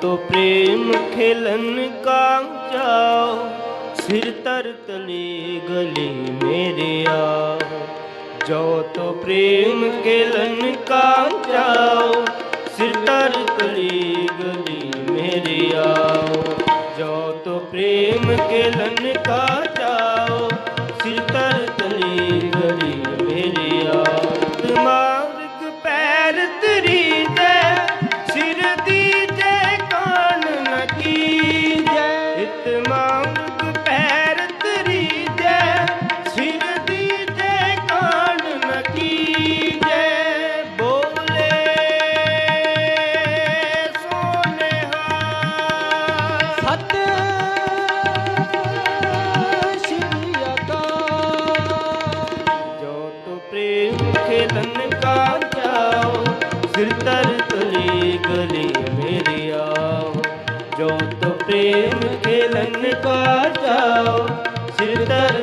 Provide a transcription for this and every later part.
तो प्रेम खेलन का जाओ सिर तर तले गली मेरे आओ जो तो प्रेम खेलन का जाओ सिर तर तले गली मेरे आओ जो तो प्रेम खेलन का जाओ तली गली मेरी आओ जो तो प्रेम खेलन का जाओ सिर तर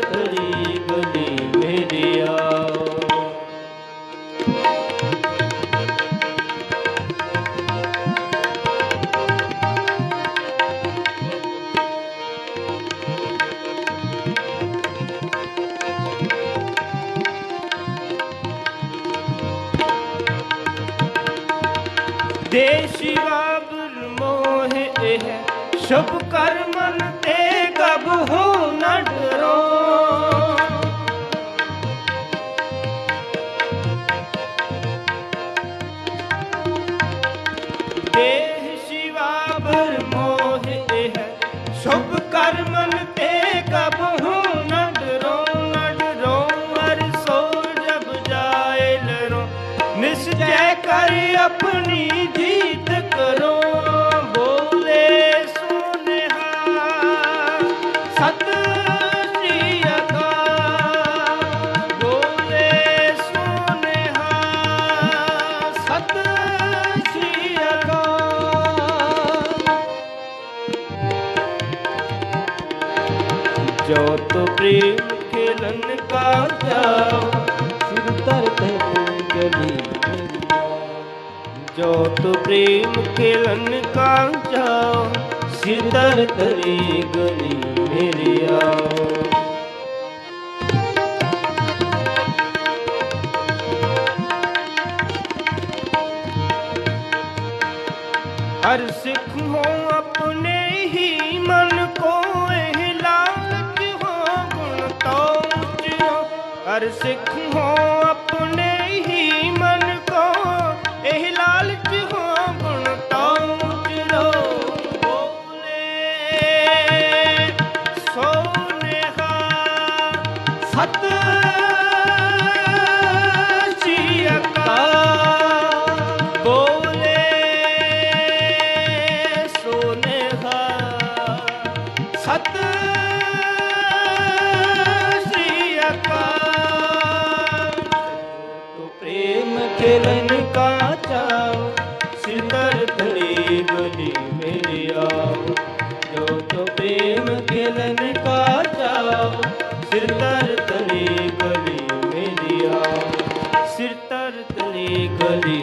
ਦੇਸੀ ਬਾਬਰ ਮੋਹ ਇਹ ਸ਼ੁਭ ਕਰਮਨ ਆਪਣੀ ਜੀਤ ਕਰੋ, ਬੋਲੇ ਸੁਨੇਹਾ। ਸਤ ਸ੍ਰੀ ਅਕਾਲ, ਬੋਲੇ ਸੁਨੇਹਾ। ਸਤ ਸ੍ਰੀ ਅਕਾਲ। ਜੋ ਤੋ ਪ੍ਰੇਮ ਖੇਲਨ ਕਾ ਜਾਓ। ਸਿਰ ਧਰਤੇ ਗਲੀ जोत प्रेम खेलन कांचा सिदर करे गली मेरे आओ हर सिख हो अपने ही मन को लालच हो गुण तो हर सिख हो अपने ही ਸਤ ਸ੍ਰੀ ਅਕਾਲ। ਤੋ ਪ੍ਰੇਮ ਖੇਲਨ ਕਾ ਚਾਓ ਸਿਰ ਧਰੀ ਗਲੀ ਮੇਰੀ ਆਓ ਜੋ ਤੋ ਪ੍ਰੇਮ ਖੇਲਨ ਕਾ ਚਾਓ ਸਿਰ ਧਰੀ ਗਲੀ ਮੇਰੀ ਆਓ ਸਿਰ ਤਰ ਤਲੀ ਗਲੀ